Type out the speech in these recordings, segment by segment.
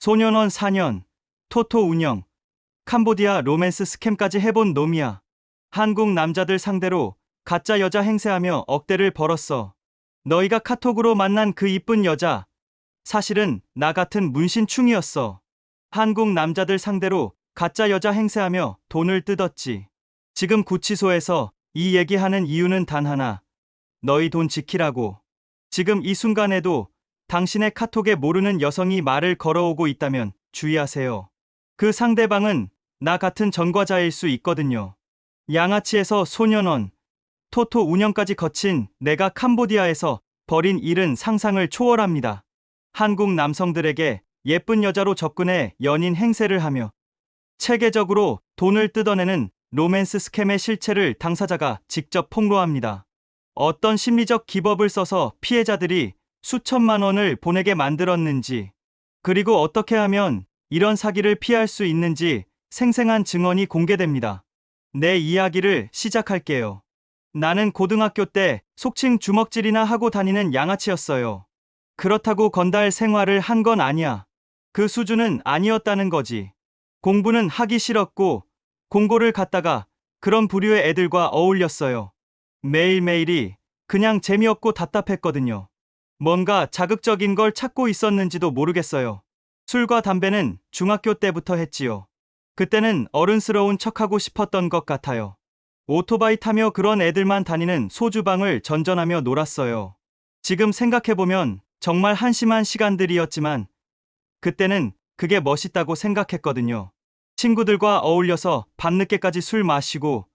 소년원 4년, 토토 운영, 캄보디아 로맨스 스캠까지 해본 놈이야. 한국 남자들 상대로 가짜 여자 행세하며 억대를 벌었어. 너희가 카톡으로 만난 그 이쁜 여자, 사실은 나 같은 문신충이었어. 한국 남자들 상대로 가짜 여자 행세하며 돈을 뜯었지. 지금 구치소에서 이 얘기하는 이유는 단 하나. 너희 돈 지키라고. 지금 이 순간에도 당신의 카톡에 모르는 여성이 말을 걸어오고 있다면 주의하세요. 그 상대방은 나 같은 전과자일 수 있거든요. 양아치에서 소년원, 토토 운영까지 거친 내가 캄보디아에서 벌인 일은 상상을 초월합니다. 한국 남성들에게 예쁜 여자로 접근해 연인 행세를 하며 체계적으로 돈을 뜯어내는 로맨스 스캠의 실체를 당사자가 직접 폭로합니다. 어떤 심리적 기법을 써서 피해자들이 수천만 원을 보내게 만들었는지, 그리고 어떻게 하면 이런 사기를 피할 수 있는지 생생한 증언이 공개됩니다. 내 이야기를 시작할게요. 나는 고등학교 때 속칭 주먹질이나 하고 다니는 양아치였어요. 그렇다고 건달 생활을 한 건 아니야. 그 수준은 아니었다는 거지. 공부는 하기 싫었고 공고를 갔다가 그런 부류의 애들과 어울렸어요. 매일매일이 그냥 재미없고 답답했거든요. 뭔가 자극적인 걸 찾고 있었는지도 모르겠어요. 술과 담배는 중학교 때부터 했지요. 그때는 어른스러운 척하고 싶었던 것 같아요. 오토바이 타며 그런 애들만 다니는 소주방을 전전하며 놀았어요. 지금 생각해보면 정말 한심한 시간들이었지만 그때는 그게 멋있다고 생각했거든요. 친구들과 어울려서 밤늦게까지 술 마시고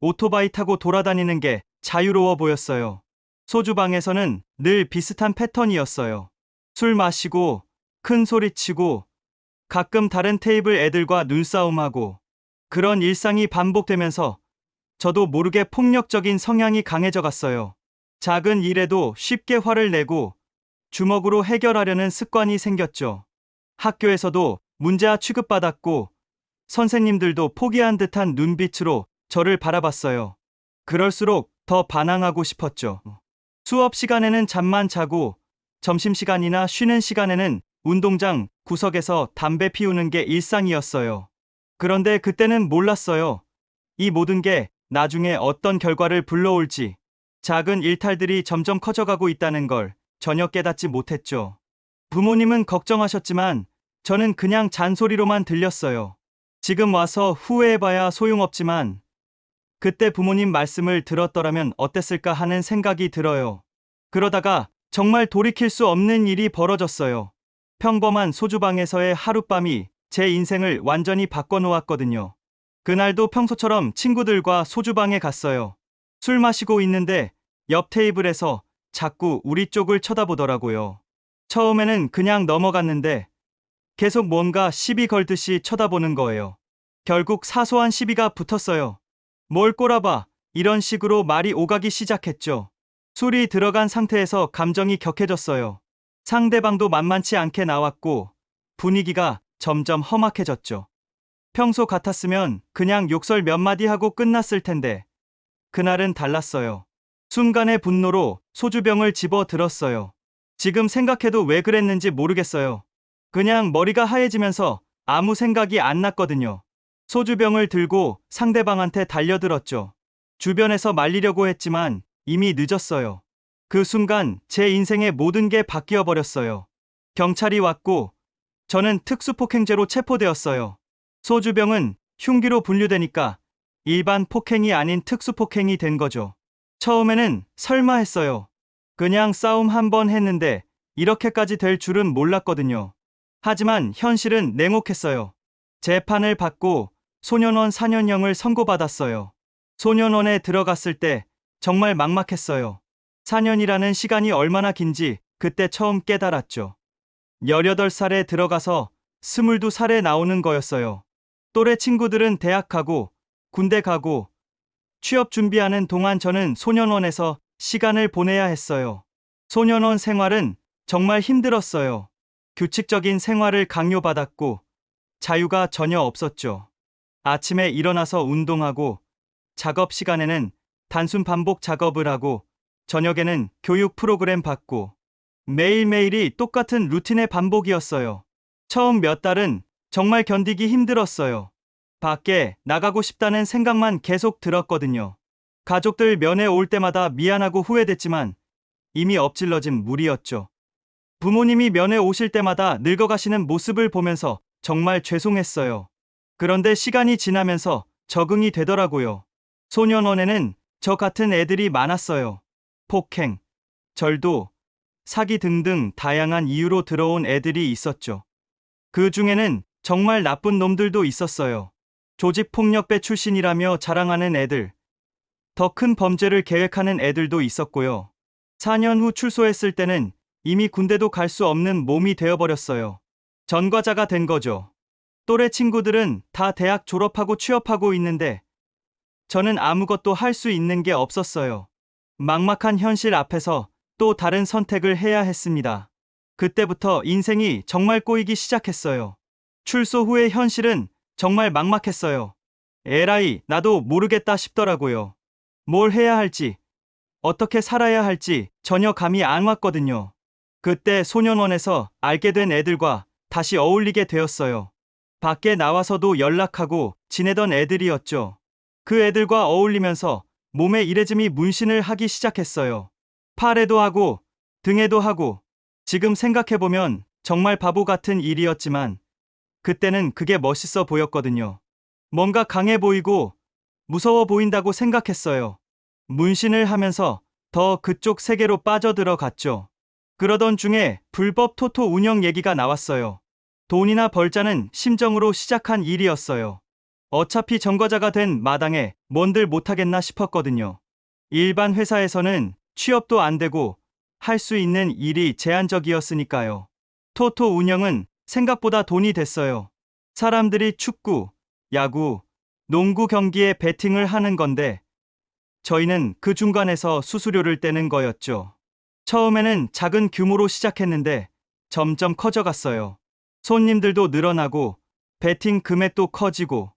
오토바이 타고 돌아다니는 게 자유로워 보였어요. 소주방에서는 늘 비슷한 패턴이었어요. 술 마시고 큰 소리 치고 가끔 다른 테이블 애들과 눈싸움하고 그런 일상이 반복되면서 저도 모르게 폭력적인 성향이 강해져 갔어요. 작은 일에도 쉽게 화를 내고 주먹으로 해결하려는 습관이 생겼죠. 학교에서도 문제아 취급받았고 선생님들도 포기한 듯한 눈빛으로 저를 바라봤어요. 그럴수록 더 반항하고 싶었죠. 수업 시간에는 잠만 자고 점심시간이나 쉬는 시간에는 운동장 구석에서 담배 피우는 게 일상이었어요. 그런데 그때는 몰랐어요. 이 모든 게 나중에 어떤 결과를 불러올지 작은 일탈들이 점점 커져가고 있다는 걸 전혀 깨닫지 못했죠. 부모님은 걱정하셨지만 저는 그냥 잔소리로만 들렸어요. 지금 와서 후회해봐야 소용없지만 그때 부모님 말씀을 들었더라면 어땠을까 하는 생각이 들어요. 그러다가 정말 돌이킬 수 없는 일이 벌어졌어요. 평범한 소주방에서의 하룻밤이 제 인생을 완전히 바꿔놓았거든요. 그날도 평소처럼 친구들과 소주방에 갔어요. 술 마시고 있는데 옆 테이블에서 자꾸 우리 쪽을 쳐다보더라고요. 처음에는 그냥 넘어갔는데 계속 뭔가 시비 걸듯이 쳐다보는 거예요. 결국 사소한 시비가 붙었어요. 뭘 꼬라봐. 이런 식으로 말이 오가기 시작했죠. 술이 들어간 상태에서 감정이 격해졌어요. 상대방도 만만치 않게 나왔고 분위기가 점점 험악해졌죠. 평소 같았으면 그냥 욕설 몇 마디 하고 끝났을 텐데 그날은 달랐어요. 순간의 분노로 소주병을 집어 들었어요. 지금 생각해도 왜 그랬는지 모르겠어요. 그냥 머리가 하얘지면서 아무 생각이 안 났거든요. 소주병을 들고 상대방한테 달려들었죠. 주변에서 말리려고 했지만 이미 늦었어요. 그 순간 제 인생의 모든 게 바뀌어 버렸어요. 경찰이 왔고 저는 특수폭행죄로 체포되었어요. 소주병은 흉기로 분류되니까 일반 폭행이 아닌 특수폭행이 된 거죠. 처음에는 설마 했어요. 그냥 싸움 한 번 했는데 이렇게까지 될 줄은 몰랐거든요. 하지만 현실은 냉혹했어요. 재판을 받고 소년원 4년형을 선고받았어요. 소년원에 들어갔을 때 정말 막막했어요. 4년이라는 시간이 얼마나 긴지 그때 처음 깨달았죠. 18살에 들어가서 22살에 나오는 거였어요. 또래 친구들은 대학 가고 군대 가고 취업 준비하는 동안 저는 소년원에서 시간을 보내야 했어요. 소년원 생활은 정말 힘들었어요. 규칙적인 생활을 강요받았고 자유가 전혀 없었죠. 아침에 일어나서 운동하고 작업 시간에는 단순 반복 작업을 하고 저녁에는 교육 프로그램 받고 매일매일이 똑같은 루틴의 반복이었어요. 처음 몇 달은 정말 견디기 힘들었어요. 밖에 나가고 싶다는 생각만 계속 들었거든요. 가족들 면회 올 때마다 미안하고 후회됐지만 이미 엎질러진 물이었죠. 부모님이 면회 오실 때마다 늙어가시는 모습을 보면서 정말 죄송했어요. 그런데 시간이 지나면서 적응이 되더라고요. 소년원에는 저 같은 애들이 많았어요. 폭행, 절도, 사기 등등 다양한 이유로 들어온 애들이 있었죠. 그 중에는 정말 나쁜 놈들도 있었어요. 조직폭력배 출신이라며 자랑하는 애들, 더 큰 범죄를 계획하는 애들도 있었고요. 4년 후 출소했을 때는 이미 군대도 갈 수 없는 몸이 되어버렸어요. 전과자가 된 거죠. 또래 친구들은 다 대학 졸업하고 취업하고 있는데 저는 아무것도 할 수 있는 게 없었어요. 막막한 현실 앞에서 또 다른 선택을 해야 했습니다. 그때부터 인생이 정말 꼬이기 시작했어요. 출소 후의 현실은 정말 막막했어요. 에라이, 나도 모르겠다 싶더라고요. 뭘 해야 할지, 어떻게 살아야 할지 전혀 감이 안 왔거든요. 그때 소년원에서 알게 된 애들과 다시 어울리게 되었어요. 밖에 나와서도 연락하고 지내던 애들이었죠. 그 애들과 어울리면서 몸에 이레즘이 문신을 하기 시작했어요. 팔에도 하고 등에도 하고 지금 생각해보면 정말 바보 같은 일이었지만 그때는 그게 멋있어 보였거든요. 뭔가 강해 보이고 무서워 보인다고 생각했어요. 문신을 하면서 더 그쪽 세계로 빠져들어 갔죠. 그러던 중에 불법 토토 운영 얘기가 나왔어요. 돈이나 벌자는 심정으로 시작한 일이었어요. 어차피 전과자가 된 마당에 뭔들 못하겠나 싶었거든요. 일반 회사에서는 취업도 안 되고 할 수 있는 일이 제한적이었으니까요. 토토 운영은 생각보다 돈이 됐어요. 사람들이 축구, 야구, 농구 경기에 베팅을 하는 건데 저희는 그 중간에서 수수료를 떼는 거였죠. 처음에는 작은 규모로 시작했는데 점점 커져갔어요. 손님들도 늘어나고 베팅 금액도 커지고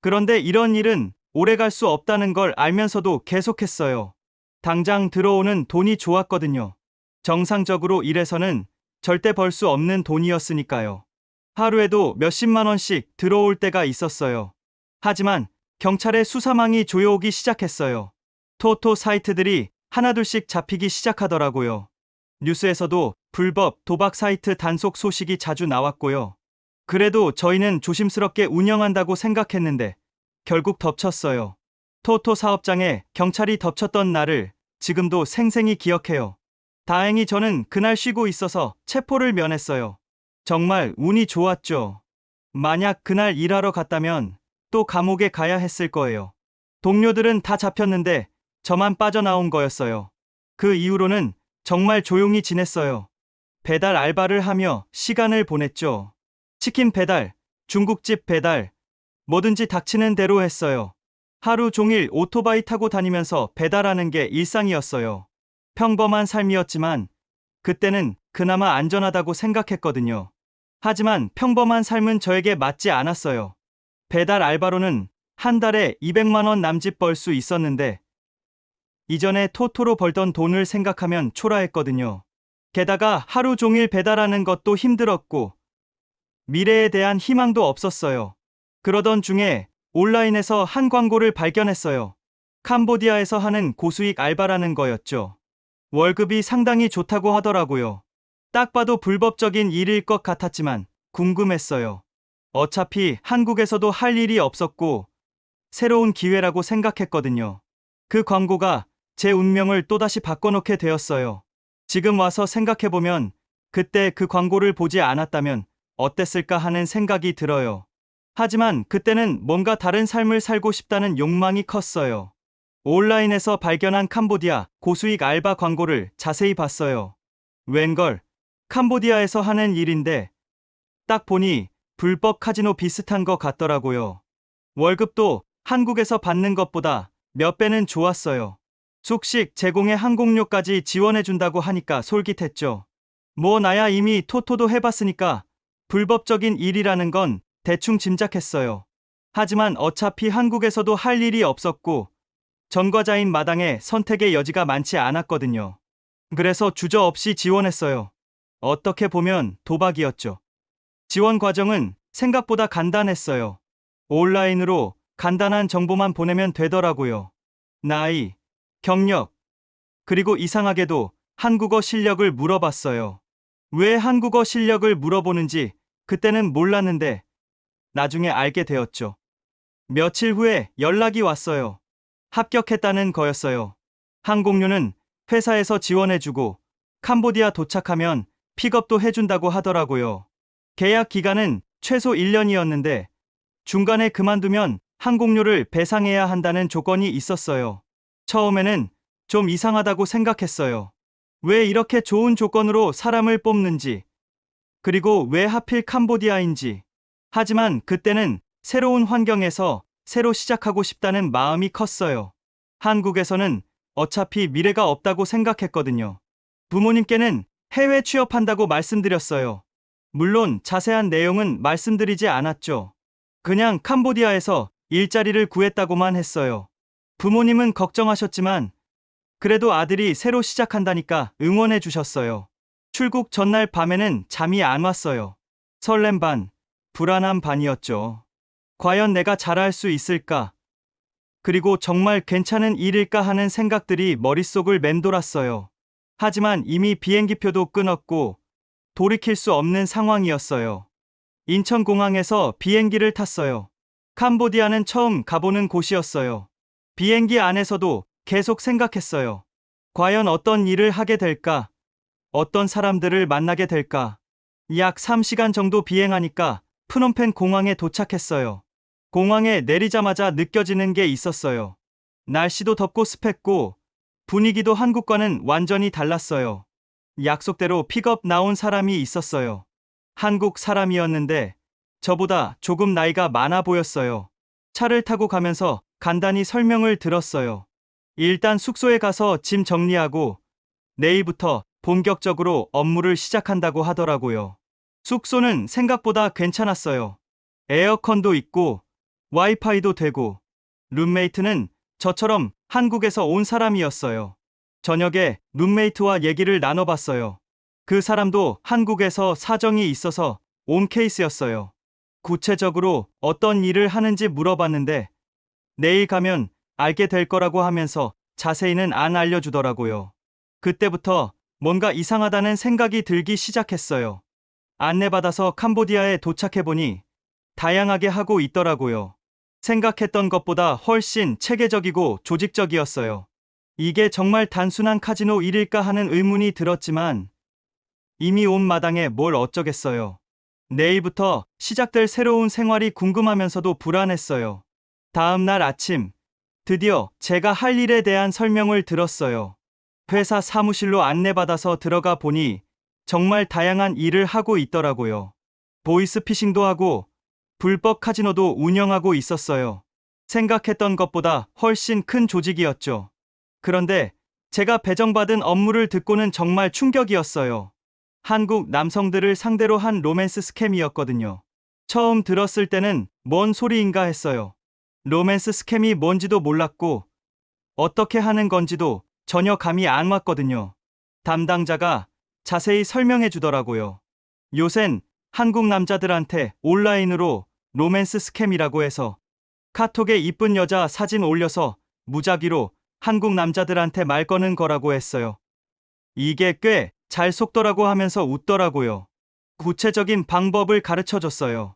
그런데 이런 일은 오래 갈 수 없다는 걸 알면서도 계속했어요. 당장 들어오는 돈이 좋았거든요. 정상적으로 일해서는 절대 벌 수 없는 돈이었으니까요. 하루에도 몇십만 원씩 들어올 때가 있었어요. 하지만 경찰의 수사망이 조여오기 시작했어요. 토토 사이트들이 하나둘씩 잡히기 시작하더라고요. 뉴스에서도 불법 도박 사이트 단속 소식이 자주 나왔고요. 그래도 저희는 조심스럽게 운영한다고 생각했는데 결국 덮쳤어요. 토토 사업장에 경찰이 덮쳤던 날을 지금도 생생히 기억해요. 다행히 저는 그날 쉬고 있어서 체포를 면했어요. 정말 운이 좋았죠. 만약 그날 일하러 갔다면 또 감옥에 가야 했을 거예요. 동료들은 다 잡혔는데 저만 빠져나온 거였어요. 그 이후로는 정말 조용히 지냈어요. 배달 알바를 하며 시간을 보냈죠. 치킨 배달, 중국집 배달, 뭐든지 닥치는 대로 했어요. 하루 종일 오토바이 타고 다니면서 배달하는 게 일상이었어요. 평범한 삶이었지만 그때는 그나마 안전하다고 생각했거든요. 하지만 평범한 삶은 저에게 맞지 않았어요. 배달 알바로는 한 달에 200만 원 남짓 벌 수 있었는데 이전에 토토로 벌던 돈을 생각하면 초라했거든요. 게다가 하루 종일 배달하는 것도 힘들었고 미래에 대한 희망도 없었어요. 그러던 중에 온라인에서 한 광고를 발견했어요. 캄보디아에서 하는 고수익 알바라는 거였죠. 월급이 상당히 좋다고 하더라고요. 딱 봐도 불법적인 일일 것 같았지만 궁금했어요. 어차피 한국에서도 할 일이 없었고 새로운 기회라고 생각했거든요. 그 광고가 제 운명을 또다시 바꿔놓게 되었어요. 지금 와서 생각해보면 그때 그 광고를 보지 않았다면 어땠을까 하는 생각이 들어요. 하지만 그때는 뭔가 다른 삶을 살고 싶다는 욕망이 컸어요. 온라인에서 발견한 캄보디아 고수익 알바 광고를 자세히 봤어요. 웬걸, 캄보디아에서 하는 일인데 딱 보니 불법 카지노 비슷한 것 같더라고요. 월급도 한국에서 받는 것보다 몇 배는 좋았어요. 숙식 제공에 항공료까지 지원해준다고 하니까 솔깃했죠. 뭐 나야 이미 토토도 해봤으니까 불법적인 일이라는 건 대충 짐작했어요. 하지만 어차피 한국에서도 할 일이 없었고 전과자인 마당에 선택의 여지가 많지 않았거든요. 그래서 주저없이 지원했어요. 어떻게 보면 도박이었죠. 지원 과정은 생각보다 간단했어요. 온라인으로 간단한 정보만 보내면 되더라고요. 나이, 경력, 그리고 이상하게도 한국어 실력을 물어봤어요. 왜 한국어 실력을 물어보는지 그때는 몰랐는데 나중에 알게 되었죠. 며칠 후에 연락이 왔어요. 합격했다는 거였어요. 항공료는 회사에서 지원해주고 캄보디아 도착하면 픽업도 해준다고 하더라고요. 계약 기간은 최소 1년이었는데 중간에 그만두면 항공료를 배상해야 한다는 조건이 있었어요. 처음에는 좀 이상하다고 생각했어요. 왜 이렇게 좋은 조건으로 사람을 뽑는지, 그리고 왜 하필 캄보디아인지. 하지만 그때는 새로운 환경에서 새로 시작하고 싶다는 마음이 컸어요. 한국에서는 어차피 미래가 없다고 생각했거든요. 부모님께는 해외 취업한다고 말씀드렸어요. 물론 자세한 내용은 말씀드리지 않았죠. 그냥 캄보디아에서 일자리를 구했다고만 했어요. 부모님은 걱정하셨지만 그래도 아들이 새로 시작한다니까 응원해 주셨어요. 출국 전날 밤에는 잠이 안 왔어요. 설렘 반, 불안한 반이었죠. 과연 내가 잘할 수 있을까? 그리고 정말 괜찮은 일일까 하는 생각들이 머릿속을 맴돌았어요. 하지만 이미 비행기표도 끊었고 돌이킬 수 없는 상황이었어요. 인천공항에서 비행기를 탔어요. 캄보디아는 처음 가보는 곳이었어요. 비행기 안에서도 계속 생각했어요. 과연 어떤 일을 하게 될까? 어떤 사람들을 만나게 될까? 약 3시간 정도 비행하니까 프놈펜 공항에 도착했어요. 공항에 내리자마자 느껴지는 게 있었어요. 날씨도 덥고 습했고 분위기도 한국과는 완전히 달랐어요. 약속대로 픽업 나온 사람이 있었어요. 한국 사람이었는데 저보다 조금 나이가 많아 보였어요. 차를 타고 가면서 간단히 설명을 들었어요. 일단 숙소에 가서 짐 정리하고 내일부터 본격적으로 업무를 시작한다고 하더라고요. 숙소는 생각보다 괜찮았어요. 에어컨도 있고 와이파이도 되고 룸메이트는 저처럼 한국에서 온 사람이었어요. 저녁에 룸메이트와 얘기를 나눠봤어요. 그 사람도 한국에서 사정이 있어서 온 케이스였어요. 구체적으로 어떤 일을 하는지 물어봤는데 내일 가면 알게 될 거라고 하면서 자세히는 안 알려주더라고요. 그때부터 뭔가 이상하다는 생각이 들기 시작했어요. 안내받아서 캄보디아에 도착해보니 다양하게 하고 있더라고요. 생각했던 것보다 훨씬 체계적이고 조직적이었어요. 이게 정말 단순한 카지노 일일까 하는 의문이 들었지만 이미 온 마당에 뭘 어쩌겠어요. 내일부터 시작될 새로운 생활이 궁금하면서도 불안했어요. 다음 날 아침, 드디어 제가 할 일에 대한 설명을 들었어요. 회사 사무실로 안내받아서 들어가 보니 정말 다양한 일을 하고 있더라고요. 보이스피싱도 하고 불법 카지노도 운영하고 있었어요. 생각했던 것보다 훨씬 큰 조직이었죠. 그런데 제가 배정받은 업무를 듣고는 정말 충격이었어요. 한국 남성들을 상대로 한 로맨스 스캠이었거든요. 처음 들었을 때는 뭔 소리인가 했어요. 로맨스 스캠이 뭔지도 몰랐고 어떻게 하는 건지도 전혀 감이 안 왔거든요. 담당자가 자세히 설명해 주더라고요. 요샌 한국 남자들한테 온라인으로 로맨스 스캠이라고 해서 카톡에 이쁜 여자 사진 올려서 무작위로 한국 남자들한테 말 거는 거라고 했어요. 이게 꽤 잘 속더라고 하면서 웃더라고요. 구체적인 방법을 가르쳐 줬어요.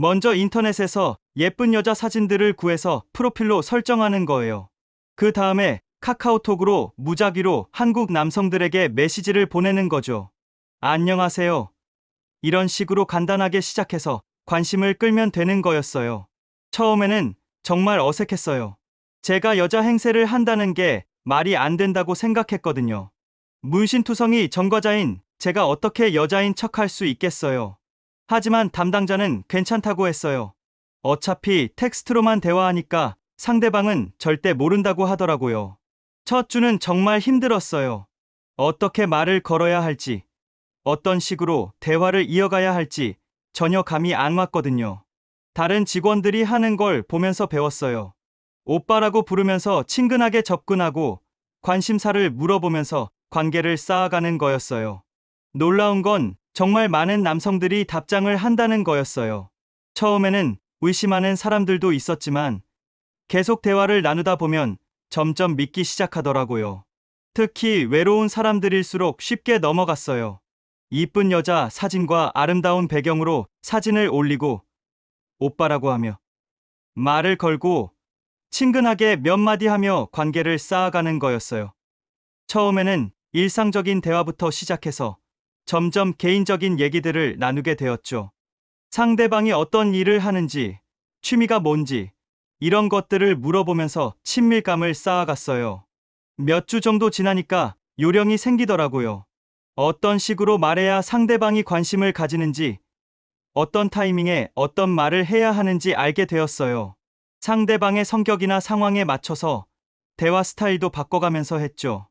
먼저 인터넷에서 예쁜 여자 사진들을 구해서 프로필로 설정하는 거예요. 그 다음에 카카오톡으로 무작위로 한국 남성들에게 메시지를 보내는 거죠. 안녕하세요. 이런 식으로 간단하게 시작해서 관심을 끌면 되는 거였어요. 처음에는 정말 어색했어요. 제가 여자 행세를 한다는 게 말이 안 된다고 생각했거든요. 문신투성이 전과자인 제가 어떻게 여자인 척할 수 있겠어요. 하지만 담당자는 괜찮다고 했어요. 어차피 텍스트로만 대화하니까 상대방은 절대 모른다고 하더라고요. 첫 주는 정말 힘들었어요. 어떻게 말을 걸어야 할지, 어떤 식으로 대화를 이어가야 할지 전혀 감이 안 왔거든요. 다른 직원들이 하는 걸 보면서 배웠어요. 오빠라고 부르면서 친근하게 접근하고 관심사를 물어보면서 관계를 쌓아가는 거였어요. 놀라운 건 정말 많은 남성들이 답장을 한다는 거였어요. 처음에는 의심하는 사람들도 있었지만 계속 대화를 나누다 보면 점점 믿기 시작하더라고요. 특히 외로운 사람들일수록 쉽게 넘어갔어요. 이쁜 여자 사진과 아름다운 배경으로 사진을 올리고 오빠라고 하며 말을 걸고 친근하게 몇 마디 하며 관계를 쌓아가는 거였어요. 처음에는 일상적인 대화부터 시작해서 점점 개인적인 얘기들을 나누게 되었죠. 상대방이 어떤 일을 하는지, 취미가 뭔지, 이런 것들을 물어보면서 친밀감을 쌓아갔어요. 몇 주 정도 지나니까 요령이 생기더라고요. 어떤 식으로 말해야 상대방이 관심을 가지는지, 어떤 타이밍에 어떤 말을 해야 하는지 알게 되었어요. 상대방의 성격이나 상황에 맞춰서 대화 스타일도 바꿔가면서 했죠.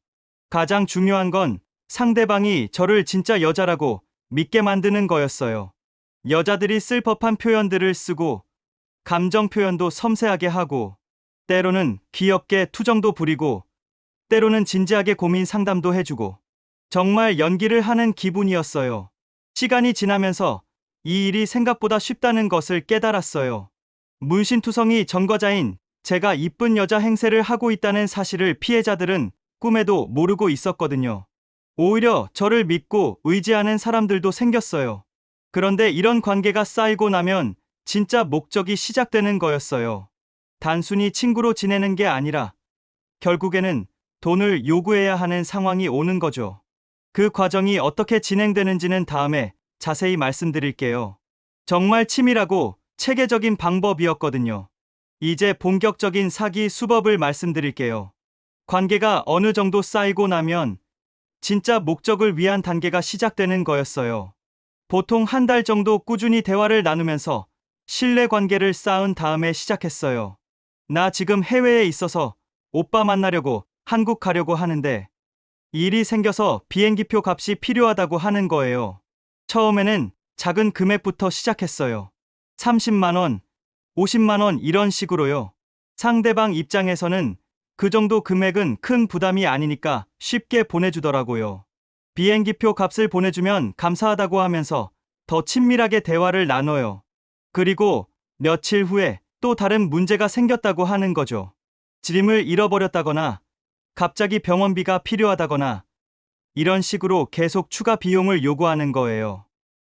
가장 중요한 건 상대방이 저를 진짜 여자라고 믿게 만드는 거였어요. 여자들이 쓸 법한 표현들을 쓰고 감정 표현도 섬세하게 하고 때로는 귀엽게 투정도 부리고 때로는 진지하게 고민 상담도 해주고 정말 연기를 하는 기분이었어요. 시간이 지나면서 이 일이 생각보다 쉽다는 것을 깨달았어요. 문신투성이 전과자인 제가 이쁜 여자 행세를 하고 있다는 사실을 피해자들은 꿈에도 모르고 있었거든요. 오히려 저를 믿고 의지하는 사람들도 생겼어요. 그런데 이런 관계가 쌓이고 나면 진짜 목적이 시작되는 거였어요. 단순히 친구로 지내는 게 아니라 결국에는 돈을 요구해야 하는 상황이 오는 거죠. 그 과정이 어떻게 진행되는지는 다음에 자세히 말씀드릴게요. 정말 치밀하고 체계적인 방법이었거든요. 이제 본격적인 사기 수법을 말씀드릴게요. 관계가 어느 정도 쌓이고 나면 진짜 목적을 위한 단계가 시작되는 거였어요. 보통 한 달 정도 꾸준히 대화를 나누면서 신뢰 관계를 쌓은 다음에 시작했어요. 나 지금 해외에 있어서 오빠 만나려고 한국 가려고 하는데 일이 생겨서 비행기표 값이 필요하다고 하는 거예요. 처음에는 작은 금액부터 시작했어요. 30만원, 50만원 이런 식으로요. 상대방 입장에서는 그 정도 금액은 큰 부담이 아니니까 쉽게 보내주더라고요. 비행기표 값을 보내주면 감사하다고 하면서 더 친밀하게 대화를 나눠요. 그리고 며칠 후에 또 다른 문제가 생겼다고 하는 거죠. 짐을 잃어버렸다거나 갑자기 병원비가 필요하다거나 이런 식으로 계속 추가 비용을 요구하는 거예요.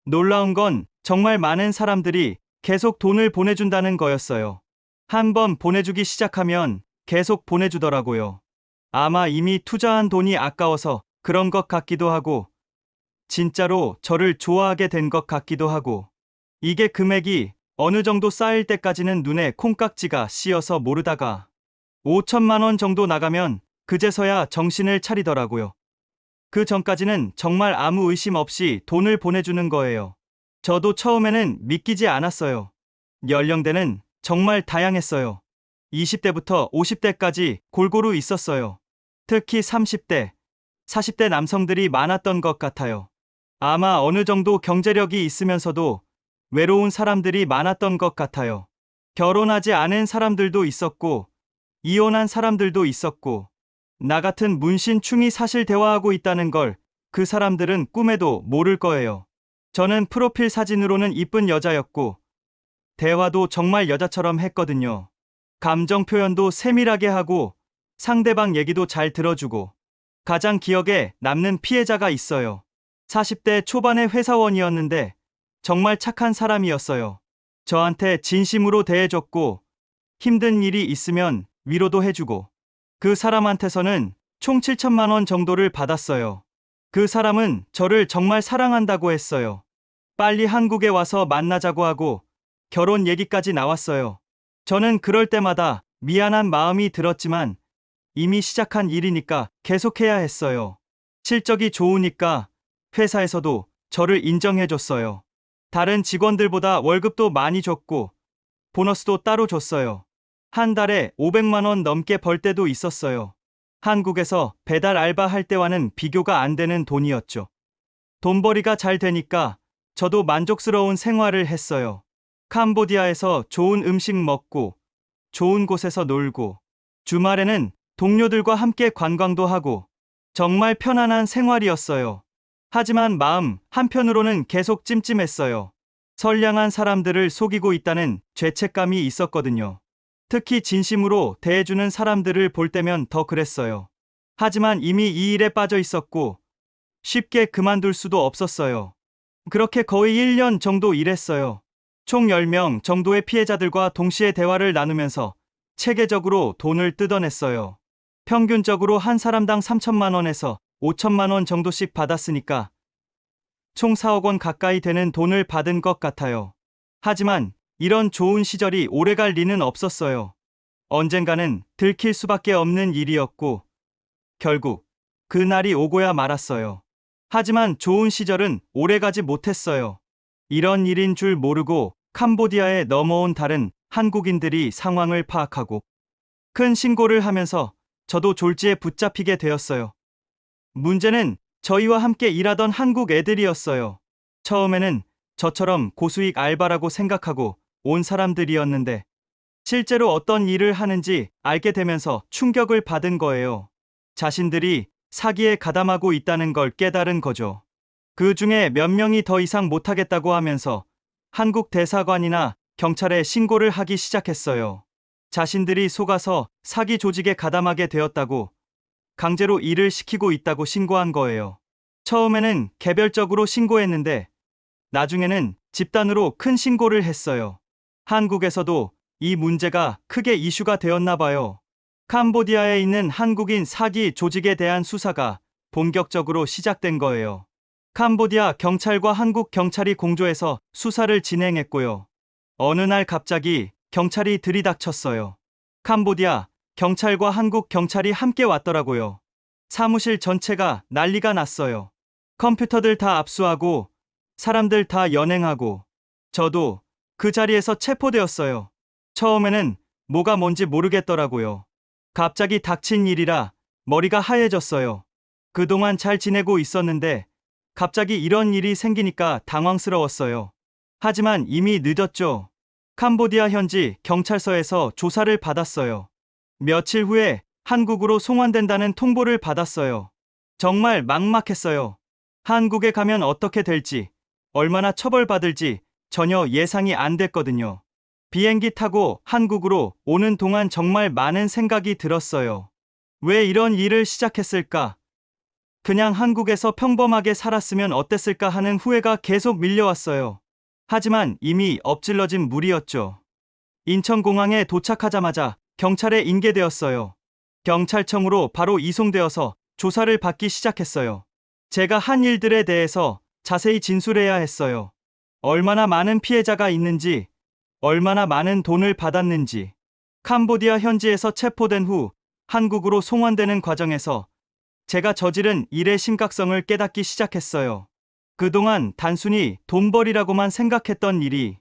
놀라운 건 정말 많은 사람들이 계속 돈을 보내준다는 거였어요. 한 번 보내주기 시작하면 계속 보내주더라고요. 아마 이미 투자한 돈이 아까워서 그런 것 같기도 하고, 진짜로 저를 좋아하게 된 것 같기도 하고, 이게 금액이 어느 정도 쌓일 때까지는 눈에 콩깍지가 씌어서 모르다가 5천만 원 정도 나가면 그제서야 정신을 차리더라고요. 그 전까지는 정말 아무 의심 없이 돈을 보내주는 거예요. 저도 처음에는 믿기지 않았어요. 연령대는 정말 다양했어요. 20대부터 50대까지 골고루 있었어요. 특히 30대, 40대 남성들이 많았던 것 같아요. 아마 어느 정도 경제력이 있으면서도 외로운 사람들이 많았던 것 같아요. 결혼하지 않은 사람들도 있었고, 이혼한 사람들도 있었고, 나 같은 문신충이 사실 대화하고 있다는 걸 그 사람들은 꿈에도 모를 거예요. 저는 프로필 사진으로는 이쁜 여자였고, 대화도 정말 여자처럼 했거든요. 감정 표현도 세밀하게 하고, 상대방 얘기도 잘 들어주고, 가장 기억에 남는 피해자가 있어요. 40대 초반의 회사원이었는데, 정말 착한 사람이었어요. 저한테 진심으로 대해줬고, 힘든 일이 있으면 위로도 해주고, 그 사람한테서는 총 7천만 원 정도를 받았어요. 그 사람은 저를 정말 사랑한다고 했어요. 빨리 한국에 와서 만나자고 하고 결혼 얘기까지 나왔어요. 저는 그럴 때마다 미안한 마음이 들었지만 이미 시작한 일이니까 계속해야 했어요. 실적이 좋으니까 회사에서도 저를 인정해줬어요. 다른 직원들보다 월급도 많이 줬고 보너스도 따로 줬어요. 한 달에 500만 원 넘게 벌 때도 있었어요. 한국에서 배달 알바 할 때와는 비교가 안 되는 돈이었죠. 돈벌이가 잘 되니까 저도 만족스러운 생활을 했어요. 캄보디아에서 좋은 음식 먹고, 좋은 곳에서 놀고, 주말에는 동료들과 함께 관광도 하고, 정말 편안한 생활이었어요. 하지만 마음 한편으로는 계속 찜찜했어요. 선량한 사람들을 속이고 있다는 죄책감이 있었거든요. 특히 진심으로 대해주는 사람들을 볼 때면 더 그랬어요. 하지만 이미 이 일에 빠져 있었고 쉽게 그만둘 수도 없었어요. 그렇게 거의 1년 정도 일했어요. 총 10명 정도의 피해자들과 동시에 대화를 나누면서 체계적으로 돈을 뜯어냈어요. 평균적으로 한 사람당 3천만 원에서 5천만 원 정도씩 받았으니까 총 4억 원 가까이 되는 돈을 받은 것 같아요. 하지만 이런 좋은 시절이 오래갈 리는 없었어요. 언젠가는 들킬 수밖에 없는 일이었고 결국 그날이 오고야 말았어요. 하지만 좋은 시절은 오래가지 못했어요. 이런 일인 줄 모르고 캄보디아에 넘어온 다른 한국인들이 상황을 파악하고 큰 신고를 하면서 저도 졸지에 붙잡히게 되었어요. 문제는 저희와 함께 일하던 한국 애들이었어요. 처음에는 저처럼 고수익 알바라고 생각하고 온 사람들이었는데 실제로 어떤 일을 하는지 알게 되면서 충격을 받은 거예요. 자신들이 사기에 가담하고 있다는 걸 깨달은 거죠. 그 중에 몇 명이 더 이상 못하겠다고 하면서 한국 대사관이나 경찰에 신고를 하기 시작했어요. 자신들이 속아서 사기 조직에 가담하게 되었다고 강제로 일을 시키고 있다고 신고한 거예요. 처음에는 개별적으로 신고했는데 나중에는 집단으로 큰 신고를 했어요. 한국에서도 이 문제가 크게 이슈가 되었나 봐요. 캄보디아에 있는 한국인 사기 조직에 대한 수사가 본격적으로 시작된 거예요. 캄보디아 경찰과 한국 경찰이 공조해서 수사를 진행했고요. 어느 날 갑자기 경찰이 들이닥쳤어요. 캄보디아 경찰과 한국 경찰이 함께 왔더라고요. 사무실 전체가 난리가 났어요. 컴퓨터들 다 압수하고 사람들 다 연행하고 저도 그 자리에서 체포되었어요. 처음에는 뭐가 뭔지 모르겠더라고요. 갑자기 닥친 일이라 머리가 하얘졌어요. 그동안 잘 지내고 있었는데 갑자기 이런 일이 생기니까 당황스러웠어요. 하지만 이미 늦었죠. 캄보디아 현지 경찰서에서 조사를 받았어요. 며칠 후에 한국으로 송환된다는 통보를 받았어요. 정말 막막했어요. 한국에 가면 어떻게 될지, 얼마나 처벌받을지 전혀 예상이 안 됐거든요. 비행기 타고 한국으로 오는 동안 정말 많은 생각이 들었어요. 왜 이런 일을 시작했을까? 그냥 한국에서 평범하게 살았으면 어땠을까 하는 후회가 계속 밀려왔어요. 하지만 이미 엎질러진 물이었죠. 인천공항에 도착하자마자 경찰에 인계되었어요. 경찰청으로 바로 이송되어서 조사를 받기 시작했어요. 제가 한 일들에 대해서 자세히 진술해야 했어요. 얼마나 많은 피해자가 있는지, 얼마나 많은 돈을 받았는지, 캄보디아 현지에서 체포된 후 한국으로 송환되는 과정에서 제가 저지른 일의 심각성을 깨닫기 시작했어요. 그동안 단순히 돈벌이라고만 생각했던 일이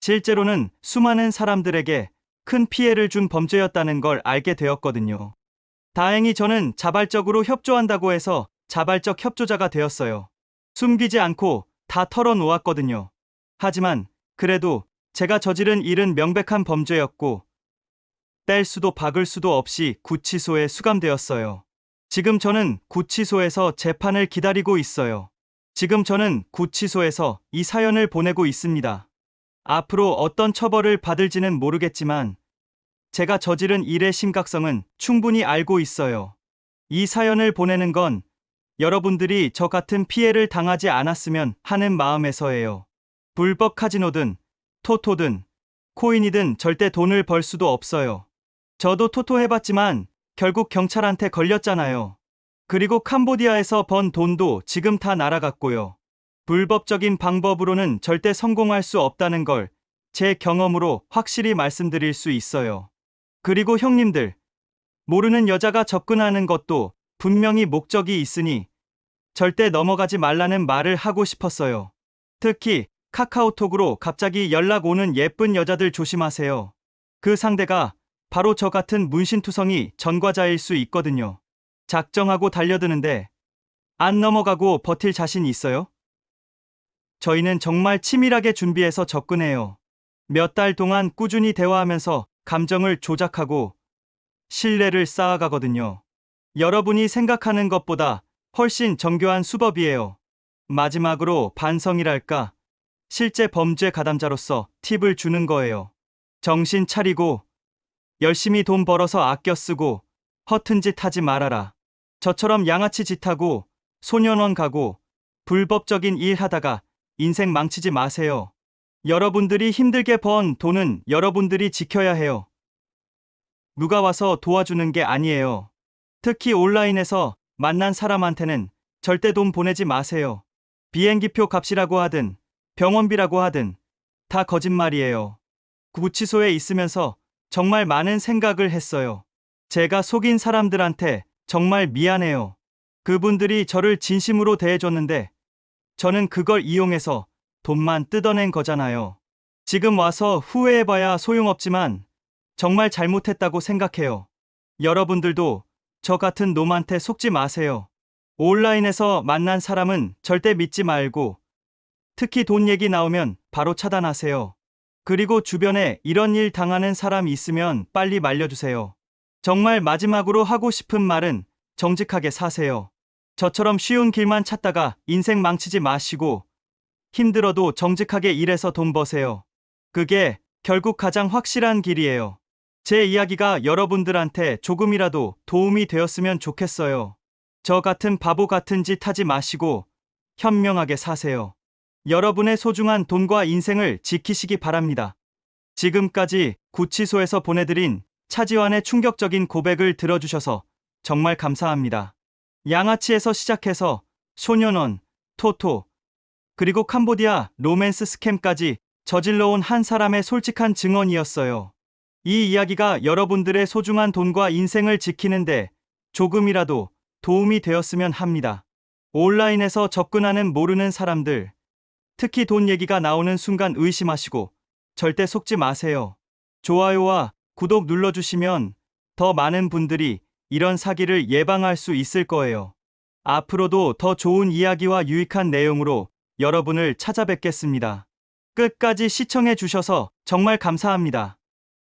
실제로는 수많은 사람들에게 큰 피해를 준 범죄였다는 걸 알게 되었거든요. 다행히 저는 자발적으로 협조한다고 해서 자발적 협조자가 되었어요. 숨기지 않고 다 털어놓았거든요. 하지만 그래도 제가 저지른 일은 명백한 범죄였고 뗄 수도 박을 수도 없이 구치소에 수감되었어요. 지금 저는 구치소에서 재판을 기다리고 있어요. 지금 저는 구치소에서 이 사연을 보내고 있습니다. 앞으로 어떤 처벌을 받을지는 모르겠지만 제가 저지른 일의 심각성은 충분히 알고 있어요. 이 사연을 보내는 건 여러분들이 저 같은 피해를 당하지 않았으면 하는 마음에서예요. 불법 카지노든 토토든 코인이든 절대 돈을 벌 수도 없어요. 저도 토토 해봤지만 결국 경찰한테 걸렸잖아요. 그리고 캄보디아에서 번 돈도 지금 다 날아갔고요. 불법적인 방법으로는 절대 성공할 수 없다는 걸 제 경험으로 확실히 말씀드릴 수 있어요. 그리고 형님들, 모르는 여자가 접근하는 것도 분명히 목적이 있으니 절대 넘어가지 말라는 말을 하고 싶었어요. 특히 카카오톡으로 갑자기 연락 오는 예쁜 여자들 조심하세요. 그 상대가 바로 저 같은 문신투성이 전과자일 수 있거든요. 작정하고 달려드는데 안 넘어가고 버틸 자신 있어요? 저희는 정말 치밀하게 준비해서 접근해요. 몇 달 동안 꾸준히 대화하면서 감정을 조작하고 신뢰를 쌓아가거든요. 여러분이 생각하는 것보다 훨씬 정교한 수법이에요. 마지막으로 반성이랄까. 실제 범죄 가담자로서 팁을 주는 거예요. 정신 차리고 열심히 돈 벌어서 아껴 쓰고 허튼 짓 하지 말아라. 저처럼 양아치 짓하고 소년원 가고 불법적인 일 하다가 인생 망치지 마세요. 여러분들이 힘들게 번 돈은 여러분들이 지켜야 해요. 누가 와서 도와주는 게 아니에요. 특히 온라인에서 만난 사람한테는 절대 돈 보내지 마세요. 비행기표 값이라고 하든 병원비라고 하든 다 거짓말이에요. 구치소에 있으면서 정말 많은 생각을 했어요. 제가 속인 사람들한테 정말 미안해요. 그분들이 저를 진심으로 대해줬는데 저는 그걸 이용해서 돈만 뜯어낸 거잖아요. 지금 와서 후회해봐야 소용없지만 정말 잘못했다고 생각해요. 여러분들도 저 같은 놈한테 속지 마세요. 온라인에서 만난 사람은 절대 믿지 말고 특히 돈 얘기 나오면 바로 차단하세요. 그리고 주변에 이런 일 당하는 사람 있으면 빨리 말려주세요. 정말 마지막으로 하고 싶은 말은 정직하게 사세요. 저처럼 쉬운 길만 찾다가 인생 망치지 마시고 힘들어도 정직하게 일해서 돈 버세요. 그게 결국 가장 확실한 길이에요. 제 이야기가 여러분들한테 조금이라도 도움이 되었으면 좋겠어요. 저 같은 바보 같은 짓 하지 마시고 현명하게 사세요. 여러분의 소중한 돈과 인생을 지키시기 바랍니다. 지금까지 구치소에서 보내드린 차지환의 충격적인 고백을 들어주셔서 정말 감사합니다. 양아치에서 시작해서 소년원, 토토, 그리고 캄보디아 로맨스 스캠까지 저질러온 한 사람의 솔직한 증언이었어요. 이 이야기가 여러분들의 소중한 돈과 인생을 지키는데 조금이라도 도움이 되었으면 합니다. 온라인에서 접근하는 모르는 사람들, 특히 돈 얘기가 나오는 순간 의심하시고 절대 속지 마세요. 좋아요와 구독 눌러주시면 더 많은 분들이 이런 사기를 예방할 수 있을 거예요. 앞으로도 더 좋은 이야기와 유익한 내용으로 여러분을 찾아뵙겠습니다. 끝까지 시청해 주셔서 정말 감사합니다.